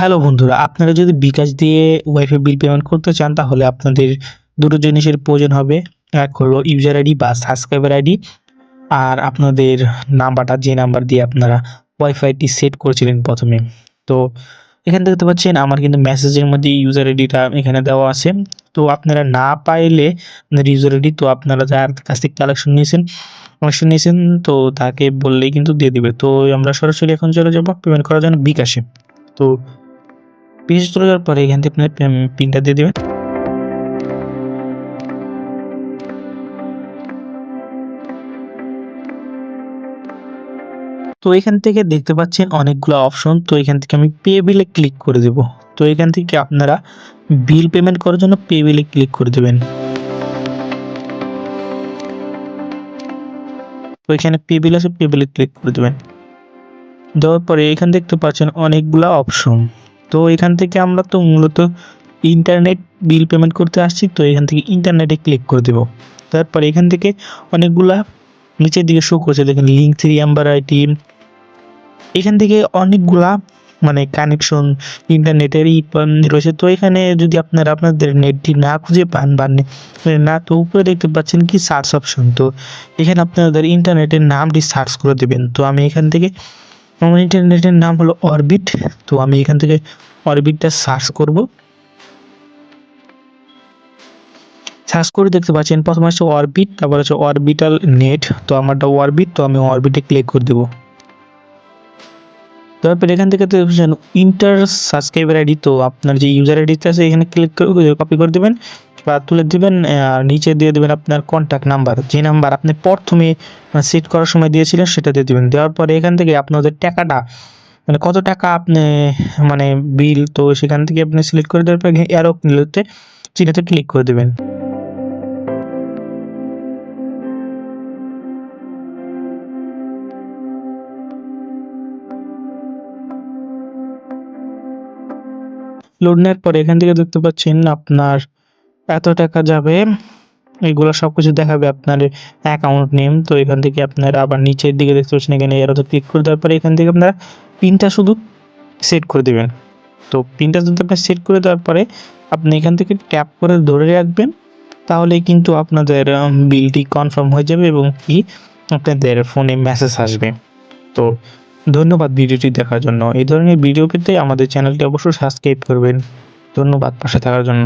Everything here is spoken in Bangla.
হ্যালো বন্ধুরা, আপনারা যদি বিকাশ দিয়ে ওয়াইফাই বিল পেমেন্ট করতে চান, তাহলে আপনাদের দুটো জিনিসের প্রয়োজন হবে। এক হলো ইউজার আইডি বা সাবস্ক্রাইবার আইডি আর আপনাদের নাম্বারটা, যে নাম্বার দিয়ে আপনারা ওয়াইফাইটি সেট করেছিলেন প্রথমে। তো এখানে দেখতে পাচ্ছেন, আমার কিন্তু মেসেজের মধ্যে ইউজার আইডিটা এখানে দেওয়া আছে। তো আপনারা না পাইলে আপনার ইউজার আইডি তো আপনারা যার কাছ থেকে কালেকশন নিয়েছেন কালেকশন নিয়েছেন, তো তাকে বললেই কিন্তু দিয়ে দিবে। তো আমরা সরাসরি এখন চলে যাব পেমেন্ট করার জন্য বিকাশে। তো বিকাশে চলে যাওয়ার পরে এখান থেকে আপনার পিনটা দিয়ে দেবেন। তো এখান থেকে দেখতে পাচ্ছেন অনেকগুলো অপশন তো এখান থেকে আমি পে বিলে ক্লিক করে দেব। তো এখান থেকে আপনারা বিল পেমেন্ট করার জন্য পে বিলে ক্লিক করে দেবেন। তো এখানে পে বিল আছে পে বিলে ক্লিক করে দেবেন। দেওয়ার পরে এখান দেখতে পাচ্ছেন অনেকগুলা অপশন তো এখান থেকে আমরা তো মূলত ইন্টারনেট বিল পেমেন্ট করতে আসছি, তো এখান থেকে ইন্টারনেটে ক্লিক করে দেব। তারপরে এখান থেকে অনেকগুলা নিচের দিকে শো করছে, দেখেন লিঙ্ক থ্রি নাম্বার আইটি এখান থেকে অনেকগুলা মানে কানেকশন ইন্টারনেটের ই রয়েছে। তো এখানে যদি আপনারা আপনাদের নেটটি না খুঁজে পান বা নে- না, তো উপরে দেখতে পাচ্ছেন কি সার্চ অপশন তো এখানে আপনাদের ইন্টারনেটের নামটি সার্চ করে দেবেন। তো আমি এখান থেকে আমার ইন্টারনেটের নাম হলো অরবিট তো আমি এখান থেকে অরবিটটা সার্চ করব। সার্চ করে দেখতে পাচ্ছেন, প্রথমে হচ্ছে অরবিট তারপর হচ্ছে অরবিটাল নেট তো আমারটা অরবিট তো আমি অরবিটে ক্লিক করে দেবো। তারপর এখান থেকে ইন্টার সাবস্ক্রাইবার আইডি তো আপনার যে ইউজার আইডিটা আছে, এখানে ক্লিক করে কপি করে দেবেন। বা তুলে দিবেন নিচে দিয়ে দিবেন আপনার কন্ট্যাক্ট নাম্বার যে নাম্বার আপনি প্রথমে সেট করার সময় দিয়েছিলেন, সেটা দিয়ে দিবেন। দেওয়ার পরে এখান থেকে আপনাদের টাকাটা মানে কত টাকা আপনি মানে বিল তো সেখান থেকে আপনি সিলেক্ট করে দেওয়ার পরে অ্যারো নিতে চিহ্নতে ক্লিক করে দেবেন। লোড নেওয়ার পরে এখান থেকে দেখতে পাচ্ছেন আপনার এত টাকা যাবে, এগুলো সব কিছু দেখাবে আপনার অ্যাকাউন্ট নেম তো এখান থেকে আপনার আবার নিচের দিকে দেখতে পাচ্ছেন এখানে এরোতে ক্লিক করে দেওয়ার পরে এখান থেকে আপনারা পিনটা শুধু সেট করে দেবেন। তো পিনটা যদি আপনি সেট করে দেওয়ার পরে আপনি এখান থেকে ট্যাপ করে ধরে রাখবেন, তাহলে কিন্তু আপনাদের বিলটি কনফার্ম হয়ে যাবে এবং কি আপনাদের ফোনে মেসেজ আসবে। তো ধন্যবাদ ভিডিওটি দেখার জন্য। এই ধরনের ভিডিও পেতে আমাদের চ্যানেলটি অবশ্যই সাবস্ক্রাইব করবেন। ধন্যবাদ পাশে থাকার জন্য।